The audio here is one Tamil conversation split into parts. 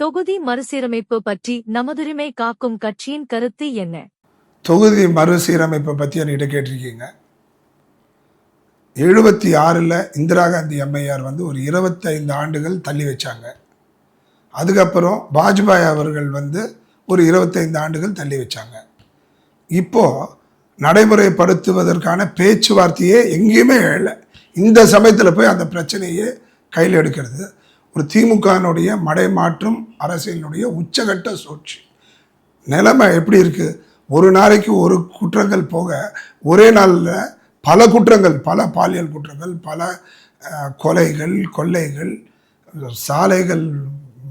தொகுதி மறுசீரமைப்பு பற்றி நமதுரிமை காக்கும் கட்சியின் கருத்து என்ன? தொகுதி மறுசீரமைப்பை பற்றி என்கிட்ட கேட்டிருக்கீங்க. எழுபத்தி ஆறில் இந்திரா காந்தி அம்மையார் வந்து ஒரு இருபத்தைந்து ஆண்டுகள் தள்ளி வச்சாங்க. அதுக்கப்புறம் வாஜ்பாய் அவர்கள் வந்து ஒரு இருபத்தைந்து ஆண்டுகள் தள்ளி வச்சாங்க. இப்போ நடைமுறைப்படுத்துவதற்கான பேச்சுவார்த்தையே எங்கேயுமே இல்லை. இந்த சமயத்தில் போய் அந்த பிரச்சனையே கையில் எடுக்கிறது. ஒரு திமுகனுடைய மடைமாற்றும் அரசியலினுடைய உச்சகட்ட சூழ்ச்சி நிலைமை எப்படி இருக்குது ஒரு நாளைக்கு ஒரு குற்றங்கள் போக ஒரே நாளில் பல குற்றங்கள் பல பாலியல் குற்றங்கள் பல கொலைகள் கொள்ளைகள் சாலைகள்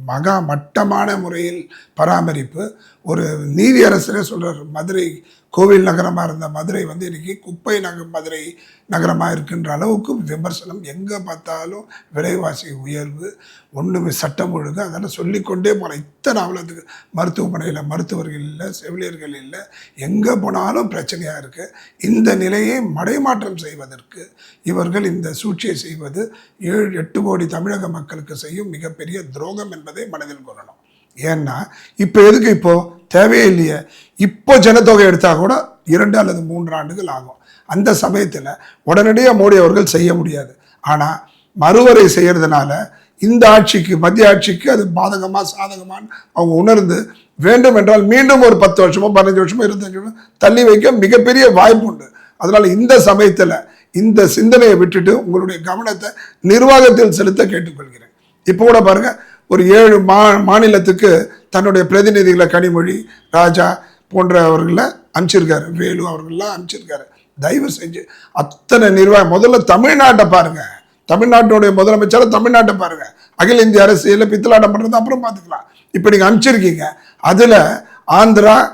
மகா மட்டமான முறையில் பராமரிப்பு. ஒரு நீதியரசரே சொல்கிறார் மதுரை கோவில் நகரமாக இருந்த மதுரை வந்து இன்னைக்கு குப்பை நக மதுரை நகரமாக இருக்கின்ற அளவுக்கு விமர்சனம். எங்கே பார்த்தாலும் விலைவாசி உயர்வு ஒன்றுமே சட்டம் ஒழுங்கு அதெல்லாம் சொல்லிக்கொண்டே போகலாம். இத்தனை அவ்வளோத்துக்கு மருத்துவமனையில் மருத்துவர்கள் இல்லை செவிலியர்கள் இல்லை எங்கே போனாலும் பிரச்சனையாக இருக்குது இந்த நிலையை மடைமாற்றம் செய்வதற்கு இவர்கள் இந்த சூழ்ச்சியை செய்வது ஏழு எட்டு கோடி தமிழக மக்களுக்கு செய்யும் மிகப்பெரிய துரோகம் என்பதை மனதில் கொள்ளணும். ஏன்னா இப்போ எதுக்கு இப்போது தேவையே இல்லையே. இப்போ ஜனத்தொகை எடுத்தால் கூட இரண்டு அல்லது மூன்று ஆண்டுகள் ஆகும். அந்த சமயத்தில் உடனடியாக மோடி அவர்கள் செய்ய முடியாது. ஆனால் மறுவரை செய்கிறதுனால இந்த ஆட்சிக்கு மத்திய ஆட்சிக்கு அது பாதகமாக சாதகமான்னு அவங்க உணர்ந்து வேண்டும் என்றால் மீண்டும் ஒரு பத்து வருஷமோ பதினஞ்சு வருஷமோ இருபத்தஞ்சு வருஷமோ தள்ளி வைக்க மிகப்பெரிய வாய்ப்பு உண்டு. அதனால் இந்த சமயத்தில் இந்த சிந்தனையை விட்டுட்டு உங்களுடைய கவனத்தை நிர்வாகத்தில் செலுத்த கேட்டுக்கொள்கிறேன். இப்போ கூட பாருங்கள் ஒரு ஏழு மா மாநிலத்துக்கு தன்னுடைய பிரதிநிதிகளை கனிமொழி ராஜா போன்றவர்களை அனுப்பிச்சிருக்காரு. வேலு அவர்கள்லாம் அனுப்பிச்சிருக்காரு. தயவு செஞ்சு அத்தனை நிர்வாகம் முதல்ல தமிழ்நாட்டை பாருங்க. தமிழ்நாட்டுடைய முதலமைச்சரை தமிழ்நாட்டை பாருங்க. அகில இந்திய அரசியலில் பித்தலாட்டம் பண்றது அப்புறம் பார்த்துக்கலாம். இப்போ நீங்க அனுப்பிச்சிருக்கீங்க. அதுல ஆந்திரா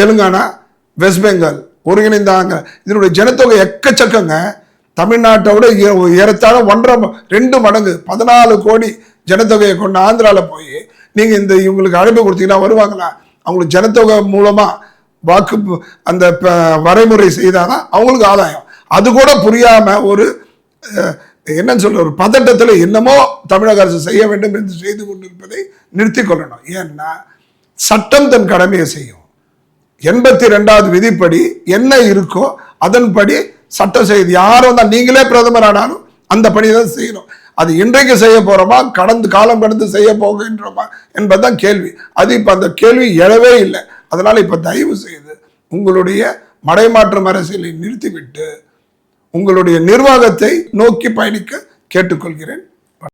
தெலுங்கானா வெஸ்ட் பெங்கால் ஒருங்கிணைந்தாங்க. இதனுடைய ஜனத்தொகை எக்கச்சக்கங்க. தமிழ்நாட்டோட ஏ- ஏறத்தாழ ஒன்றரை ரெண்டு மடங்கு பதினாலு கோடி ஜனத்தொகையை கொண்ட ஆந்திராவில் போய் நீங்கள் இந்த இவங்களுக்கு அழைப்பு கொடுத்தீங்கன்னா வருவாங்களா? அவங்களுக்கு ஜனத்தொகை மூலமாக வாக்கு அந்த ப- வரைமுறை செய்தாதான் அவங்களுக்கு ஆதாயம். அது கூட புரியாமல் ஒரு என்னன்னு சொல்ற ஒரு பதட்டத்தில் என்னமோ தமிழக அரசு செய்ய வேண்டும் என்று செய்து கொண்டிருப்பதை நிறுத்தி கொள்ளணும். ஏன்னா சட்டம் தன் கடமையை செய்யும். எண்பத்தி ரெண்டாவது விதிப்படி என்ன இருக்கோ அதன்படி சட்டம் செய்து யாரும் தான் நீங்களே பிரதமர் ஆனாலும் அந்த பணியை தான் செய்யணும். அது இன்றைக்கு செய்ய போகிறோமா கடந்து காலம் கடந்து செய்ய போகின்றோமா? என்பதுதான் கேள்வி. அது இப்போ அந்த கேள்வி எழவே இல்லை. அதனால் இப்போ தயவு செய்து உங்களுடைய மடைமாற்றம் அரசியலை நிறுத்திவிட்டு உங்களுடைய நிர்வாகத்தை நோக்கி பயணிக்க கேட்டுக்கொள்கிறேன்.